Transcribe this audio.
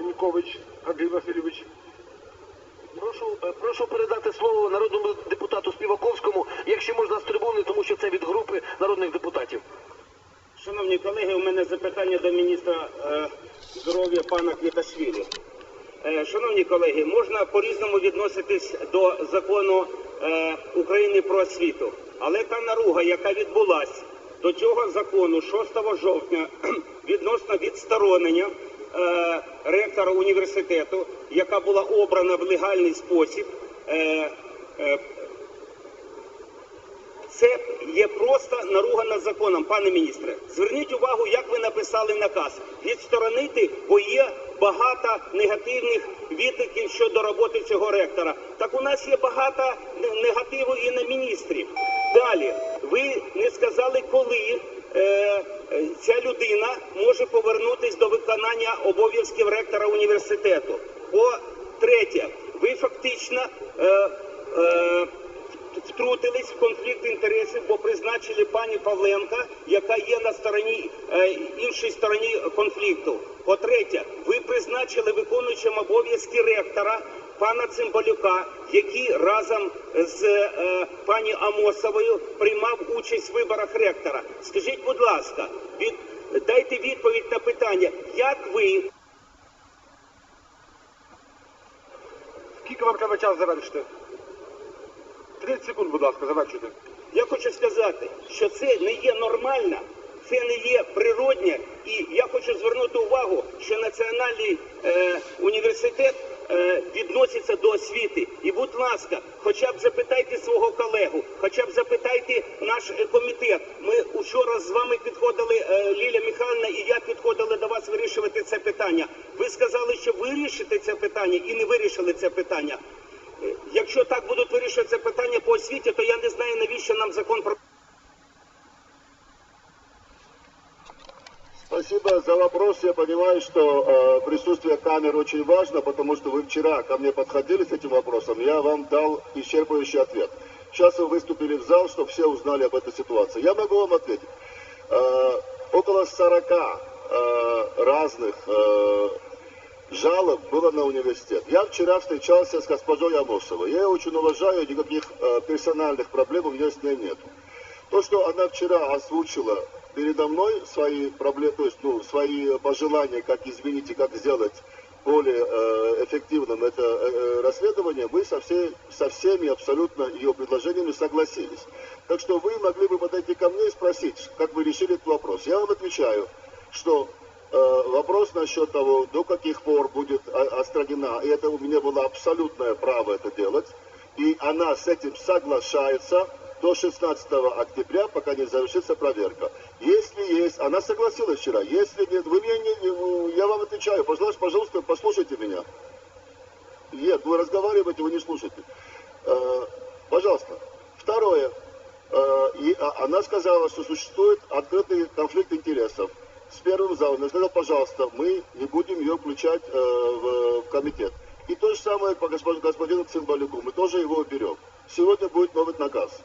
Шинькович Андрій Васильович. Прошу, е, прошу передати слово народному депутату Співаковському, якщо можна з трибуни, тому що це від групи народних депутатів. Шановні колеги, у мене запитання до міністра е, здоров'я пана Квіташвілі. Е, шановні колеги, можна по-різному відноситись до закону України про освіту, але та наруга, яка відбулась до цього закону 6 жовтня відносно відсторонення е, ректора університету, яка була обрана в легальний спосіб, е, е, це є просто наруга над законом, пане міністре. Зверніть увагу, як ви написали наказ. Відсторонити, бо є багато негативних відгуків щодо роботи цього ректора. Так у нас є багато негативу і на міністрів. Далі, ви не сказали, коли е, ця людина може повернутися до виконання обов'язків ректора університету. По третє, ви фактично. Е, е, втрутились в конфлікт інтересів, бо призначили пані Павленка, яка є на стороні е, іншій стороні конфлікту. По-третє, ви призначили виконуючим обов'язки ректора пана Цимбалюка, який разом з е, пані Амосовою приймав участь в виборах ректора. Скажіть, будь ласка, від дайте відповідь на питання, як ви Скільки вам треба час завершити? 30 секунд, будь ласка, завершуйте. Я хочу сказати, що це не є нормально, це не є природне, і я хочу звернути увагу, що національний е, університет е, відноситься до освіти. І, будь ласка, хоча б запитайте свого колегу, хоча б запитайте наш е, комітет. Ми вчора з вами підходили, е, Ліля Михайловна і я підходили до вас вирішувати це питання. Ви сказали, що вирішите це питання і не вирішили це питання. Е, Якщо так будуть вирішувати це питання по освіті, то я не знаю, навіщо нам закон про. Спасибо за вопрос. Я понимаю, что э, присутствие камер очень важно, потому что вы вчера ко мне подходили с этим вопросом, я вам дал исчерпывающий ответ. Сейчас вы выступили в зал, чтобы все узнали об этой ситуации. Я могу вам ответить. Э, около 40 э, разных э, жалоб было на университет. Я вчера встречался с госпожой Амосовой. Я ее очень уважаю, никаких э, персональных проблем у меня с ней нет. То, что она вчера озвучила передо мной свои проблемы, то есть ну, свои пожелания, как извините, как сделать более э, эффективным это э, э, расследование, мы со, всей, со всеми абсолютно ее предложениями согласились. Так что вы могли бы подойти ко мне и спросить, как вы решили этот вопрос. Я вам отвечаю, что вопрос насчет того, до каких пор будет о- отстранена, и это у меня было абсолютное право это делать, и она с этим соглашается до 16 октября, пока не завершится проверка. Если есть, она согласилась вчера, если нет, вы меня не, я вам отвечаю, пожалуйста, пожалуйста, послушайте меня. Нет, вы разговариваете, вы не слушаете. Э, пожалуйста. Второе. Э, и, а- она сказала, что существует открытый конфликт интересов с первым залом. Я сказал, пожалуйста, мы не будем ее включать э, в, в комитет. И то же самое по господину, господину Цимбалюку. Мы тоже его уберем. Сегодня будет новый наказ.